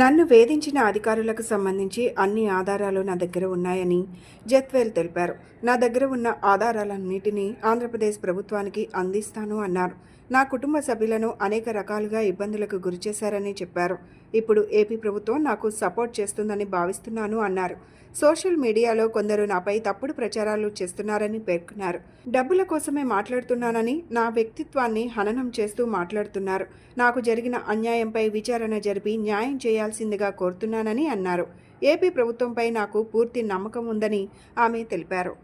నన్ను వేధించిన అధికారులకు సంబంధించి అన్ని ఆధారాలు నా దగ్గర ఉన్నాయని జత్వేల్ తెలిపారు. నా దగ్గర ఉన్న ఆధారాలన్నింటినీ ఆంధ్రప్రదేశ్ ప్రభుత్వానికి అందిస్తాను అన్నారు. నా కుటుంబ సభ్యులను అనేక రకాలుగా ఇబ్బందులకు గురిచేశారని చెప్పారు. ఇప్పుడు ఏపీ ప్రభుత్వం నాకు సపోర్ట్ చేస్తుందని భావిస్తున్నాను అన్నారు. సోషల్ మీడియాలో కొందరు నాపై తప్పుడు ప్రచారాలు చేస్తున్నారని పేర్కొన్నారు. డబ్బుల కోసమే మాట్లాడుతున్నానని నా వ్యక్తిత్వాన్ని హననం చేస్తూ మాట్లాడుతున్నారు. నాకు జరిగిన అన్యాయంపై విచారణ జరిపి న్యాయం చేయాల్సిందిగా కోరుతున్నానని అన్నారు ఏపీ ప్రభుత్వంపై నాకు పూర్తి నమ్మకం ఉందని ఆమె తెలిపారు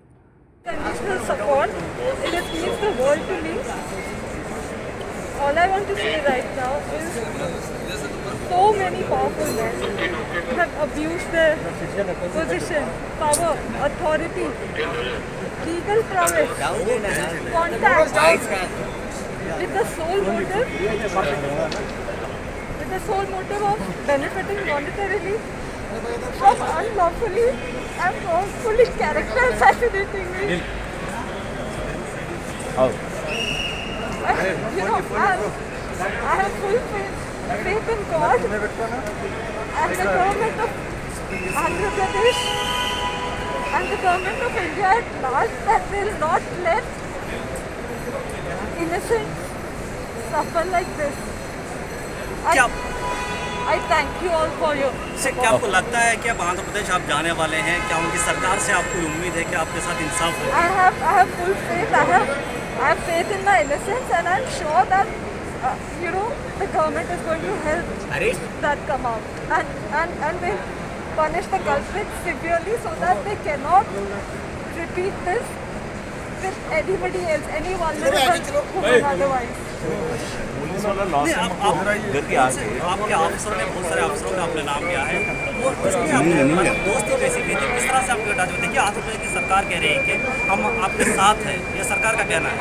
All I want to say right now is so many powerful men have abused their position, power, authority, legal prowess, contact with the sole motive the sole motive of benefiting monetarily from unlawfully and wrongfully character assassinating me. I, oh. you know, I, I have full faith, faith in God and the government of Andhra Pradesh and the government of India at large that will not let innocents suffer like this. क्या? I thank you all for your sir क्या आपको लगता है कि अब आंध्र प्रदेश आप जाने वाले हैं? क्या उनकी सरकार से आपको उम्मीद है कि आपके साथ इंसाफ हो? I have I have full faith I have I have faith in my innocence and I am sure that you know the government is going to help that come out and and and will punish the culprits severely so that they cannot repeat this with anybody else, any vulnerable woman otherwise. नहीं आप आप आपके अफसरों ने बहुत सारे अफसरों का आपने नाम लिया है। वो उसमें आपने दोस्ती कैसी की थी। किस तरह से आपके टच देखिए आंध्र प्रदेश की सरकार कह रही है कि हम आपके साथ हैं। ये सरकार का कहना है।